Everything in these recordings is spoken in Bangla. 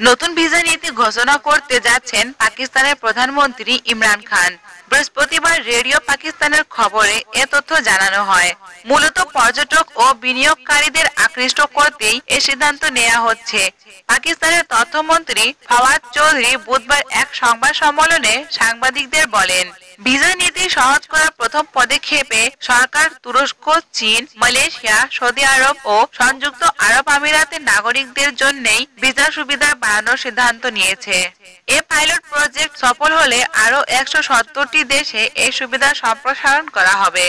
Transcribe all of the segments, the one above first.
নতুন ভিসা নীতি ঘোষণা করতে যাচ্ছেন পাকিস্তানের প্রধানমন্ত্রী ইমরান খান। বৃহস্পতিবার রেডিও পাকিস্তানের খবরে এ তথ্য জানানো হয়। মূলত পর্যটক ও বিনিয়োগকারীদের আকৃষ্ট করতেই এ সিদ্ধান্ত নেওয়া হচ্ছে। পাকিস্তানের তথ্যমন্ত্রী ফাওয়াদ চৌধুরী বুধবার এক সংবাদ সম্মেলনে সাংবাদিকদের বলেন, ভিসা নীতি সহজ করার প্রথম পদক্ষেপে সরকার, তুরস্ক, চীন, মালয়েশিয়া, সৌদি আরব ও সংযুক্ত আরব আমিরাতের নাগরিকদের জন্যই ভিসা সুবিধা বাড়ানোর সিদ্ধান্ত নিয়েছে। এ পাইলট প্রজেক্ট সফল হলে আরও একশো সত্তরটি দেশে এই সুবিধা সম্প্রসারণ করা হবে।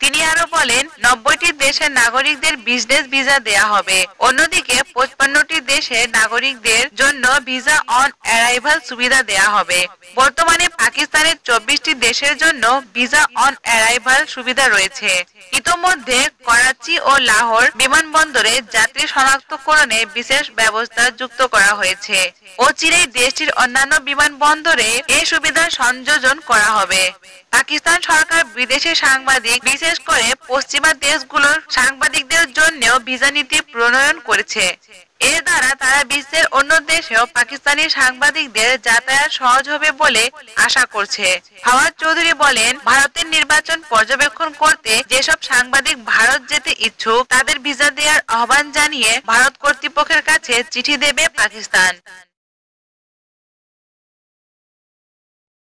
তিনি আরও বলেন, নব্বইটি দেশের নাগরিকদের বিজনেস ভিসা দেয়া হবে। অন্যদিকে, পঁচপান্নটি দেশের নাগরিকদের জন্য ভিসা অন অ্যারাইভাল সুবিধা দেয়া হবে। বর্তমানে পাকিস্তানের চব্বিশটি দেশের জন্য ভিসা অন অ্যারাইভাল সুবিধা রয়েছে। ইতোমধ্যে করাচি ও লাহোর বিমানবন্দরে যাত্রী শনাক্তকরণে বিশেষ ব্যবস্থা যুক্ত করা হয়েছে ও অচিরেই দেশটির অন্যান্য বিমানবন্দরে এই সুবিধা সংযোজন করা হবে। পাকিস্তান সরকার বিদেশি সাংবাদিক, বিশেষ করে পশ্চিমা দেশগুলোর সাংবাদিকদের জন্যও ভিসা নীতি প্রণয়ন করেছে। এর দ্বারা তারা বিশ্বের অন্য দেশেও পাকিস্তানি সাংবাদিকদের যাতায়াত সহজ হবে বলে আশা করছে। ফাওয়াদ চৌধুরী বলেন, ভারতের নির্বাচন পর্যবেক্ষণ করতে যেসব সাংবাদিক ভারত যেতে ইচ্ছুক, তাদের ভিসা দেওয়ার আহ্বান জানিয়ে ভারত কর্তৃপক্ষের কাছে চিঠি দেবে পাকিস্তান।